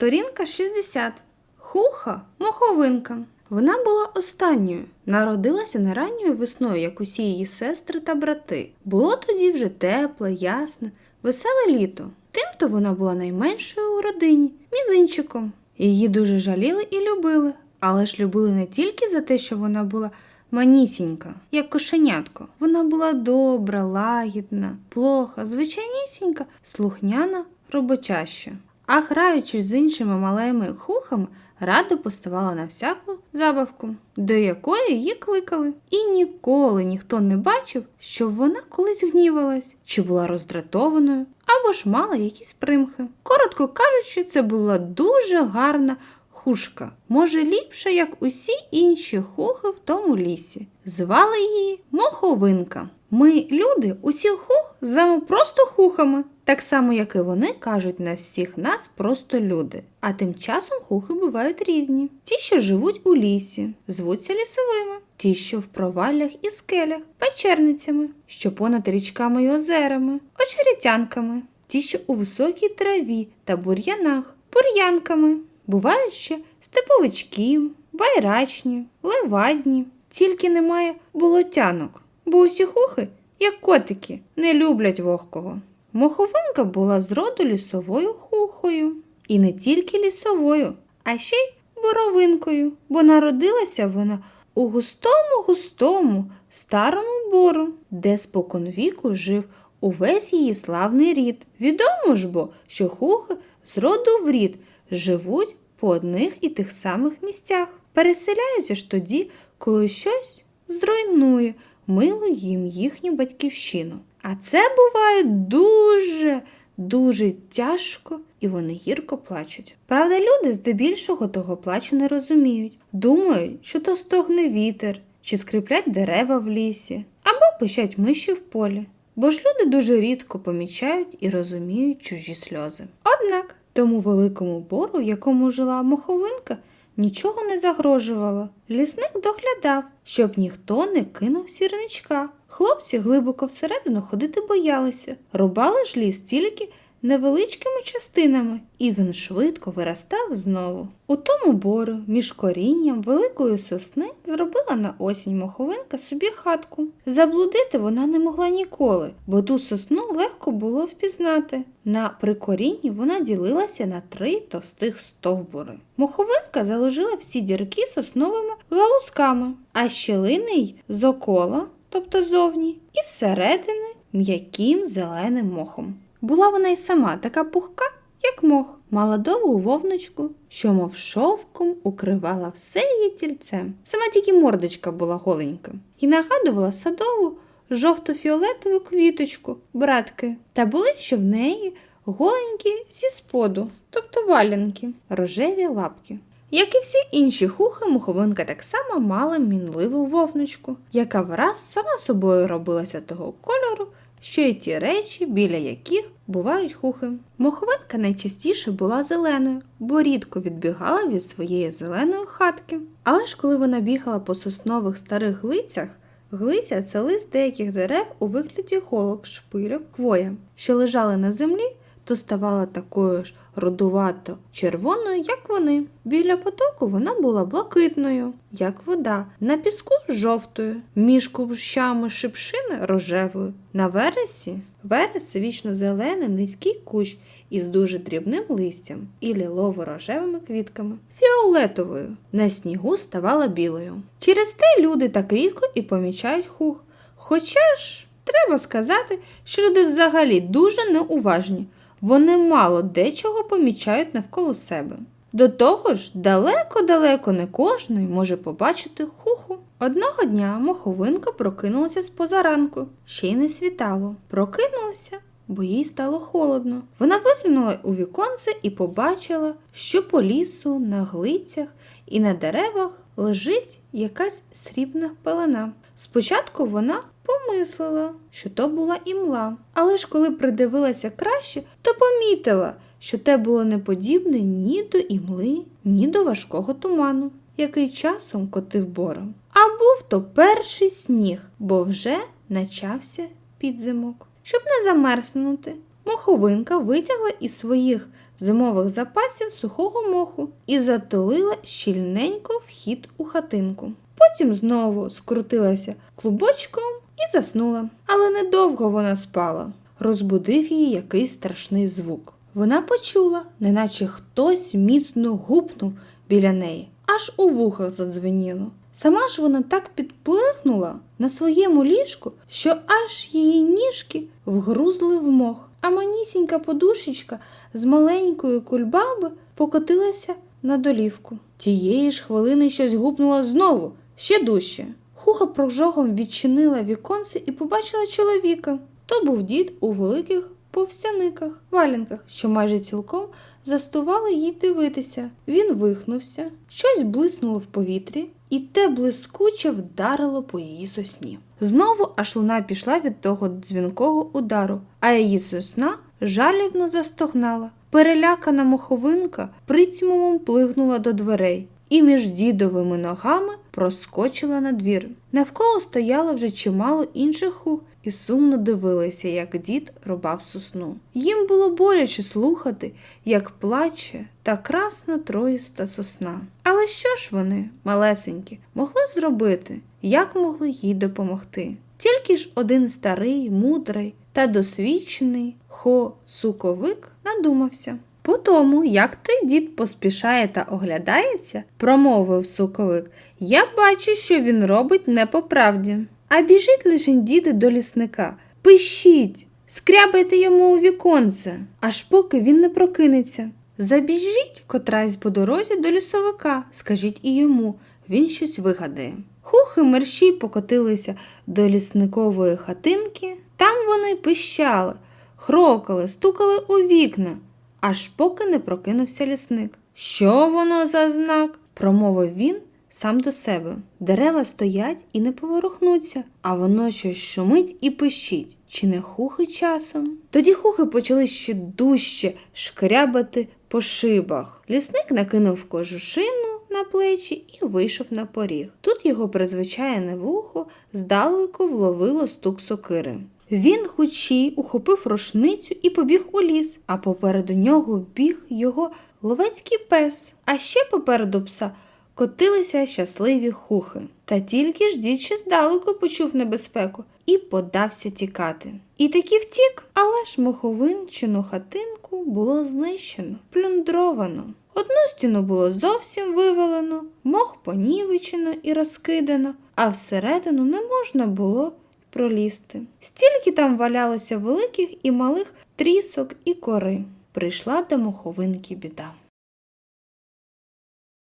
Сторінка 60. Хуха моховинка. Вона була останньою. Народилася не ранньою весною, як усі її сестри та брати. Було тоді вже тепле, ясне, веселе літо. Тимто вона була найменшою у родині, мізинчиком. Її дуже жаліли і любили, але ж любили не тільки за те, що вона була манісінька, як кошенятко. Вона була добра, лагідна, плоха, звичайнісінька, слухняна, роботяща. А граючись з іншими малими хухами, радо поставала на всяку забавку, до якої її кликали. І ніколи ніхто не бачив, щоб вона колись гнівалась, чи була роздратованою, або ж мала якісь примхи. Коротко кажучи, це була дуже гарна хушка, може ліпша, як усі інші хухи в тому лісі. Звали її Моховинка. Ми, люди, усіх хух звемо просто хухами, так само, як і вони кажуть на всіх нас просто люди. А тим часом хухи бувають різні. Ті, що живуть у лісі, звуться лісовими, ті, що в проваллях і скелях, печерницями, що понад річками й озерами, очеретянками, ті, що у високій траві та бур'янах, бур'янками. Бувають ще степовички, байрачні, левадні, тільки немає болотянок, бо усі хухи, як котики, не люблять вогкого. Моховинка була з роду лісовою хухою. І не тільки лісовою, а ще й боровинкою, бо народилася вона у густому густому старому бору, де споконвіку жив увесь її славний рід. Відомо ж бо, що хухи з роду в рід живуть по одних і тих самих місцях. Переселяються ж тоді, коли щось зруйнує мило їм їхню батьківщину. А це буває дуже, дуже тяжко, і вони гірко плачуть. Правда, люди здебільшого того плачу не розуміють. Думають, що то стогне вітер, чи скриплять дерева в лісі, або пищать миші в полі. Бо ж люди дуже рідко помічають і розуміють чужі сльози. Однак тому великому бору, в якому жила моховинка, нічого не загрожувало. Лісник доглядав, щоб ніхто не кинув сірничка. Хлопці глибоко всередину ходити боялися, рубали ж ліс тільки невеличкими частинами, і він швидко виростав знову. У тому бору, між корінням великої сосни, зробила на осінь моховинка собі хатку. Заблудити вона не могла ніколи, бо ту сосну легко було впізнати. На прикорінні вона ділилася на три товстих стовбури. Моховинка заложила всі дірки сосновими галузками, а щілини й з окола, тобто зовні, і зсередини м'яким зеленим мохом. Була вона й сама така пухка, як мох, мала довгу вовночку, що, мов шовком, укривала все її тільцем. Сама тільки мордочка була голенька і нагадувала садову жовто-фіолетову квіточку, братки, та були ще в неї голенькі зі споду, тобто валянки, рожеві лапки. Як і всі інші хухи, муховинка так само мала мінливу вовночку, яка враз сама собою робилася того кольору, що й ті речі, біля яких бувають хухи. Моховинка найчастіше була зеленою, бо рідко відбігала від своєї зеленої хатки. Але ж коли вона бігала по соснових старих глицях, глиця це лист деяких дерев у вигляді голок, шпилю, квоя, що лежали на землі, то ставала такою ж родувато червоною, як вони. Біля потоку вона була блакитною, як вода, на піску жовтою, між кущами шипшини рожевою. На вересі верес вічно зелений низький кущ із дуже дрібним листям і лілово-рожевими квітками, фіолетовою. На снігу ставала білою. Через те люди так рідко і помічають хух. Хоча ж треба сказати, що люди взагалі дуже неуважні. Вони мало дечого помічають навколо себе. До того ж, далеко-далеко не кожний може побачити хуху. Одного дня моховинка прокинулася з позаранку, ще й не світало. Прокинулася, бо їй стало холодно. Вона виглянула у віконце і побачила, що по лісу, на глицях і на деревах лежить якась срібна пелена. Спочатку вона помислила, що то була імла, але ж коли придивилася краще, то помітила, що те було не подібне ні до імли, ні до важкого туману, який часом котив бором. А був то перший сніг, бо вже начався підзимок. Щоб не замерзнути, моховинка витягла із своїх зимових запасів сухого моху і затулила щільненько вхід у хатинку. Потім знову скрутилася клубочком і заснула. Але недовго вона спала. Розбудив її якийсь страшний звук. Вона почула, неначе хтось міцно гупнув біля неї, аж у вухах задзвеніло. Сама ж вона так підплихнула на своєму ліжку, що аж її ніжки вгрузли в мох, а манісінька подушечка з маленької кульбаби покотилася на долівку. Тієї ж хвилини щось гупнуло знову, ще дужче. Хуха прожогом відчинила віконце і побачила чоловіка. То був дід у великих повсяниках, валянках, що майже цілком застували їй дивитися. Він вихнувся, щось блиснуло в повітрі, і те блискуче вдарило по її сосні. Знову аж луна пішла від того дзвінкого удару, а її сосна жалібно застогнала. Перелякана моховинка притьмом плигнула до дверей і між дідовими ногами проскочила на двір. Навколо стояло вже чимало інших хух і сумно дивилися, як дід рубав сосну. Їм було боляче слухати, як плаче та красна троїста сосна. Але що ж вони, малесенькі, могли зробити, як могли їй допомогти? Тільки ж один старий, мудрий та досвідчений хо-суковик надумався. По тому, як той дід поспішає та оглядається, промовив суковик, я бачу, що він робить не по правді. А біжить лише діди до лісника. Пишіть, скрябайте йому у віконце, аж поки він не прокинеться. Забіжіть котрась по дорозі до лісовика, скажіть і йому, він щось вигадає. Хухи мерщій покотилися до лісникової хатинки. Там вони пищали, хрокали, стукали у вікна, аж поки не прокинувся лісник. Що воно за знак? промовив він сам до себе. Дерева стоять і не поворухнуться, а воно щось шумить і пищить. Чи не хухи часом? Тоді хухи почали ще дужче шкрябати по шибах. Лісник накинув кожушину на плечі і вийшов на поріг. Тут його призвичайне вухо здалеку вловило стук сокири. Він хучій ухопив рушницю і побіг у ліс, а попереду нього біг його ловецький пес, а ще попереду пса котилися щасливі хухи. Та тільки ж дід ще здалеку почув небезпеку і подався тікати. І таки втік, але ж моховинчину хатинку було знищено, плюндровано. Одну стіну було зовсім вивалено, мох понівечено і розкидано, а всередину не можна було пролізти. Стільки там валялося великих і малих трісок і кори. Прийшла до моховинки біда.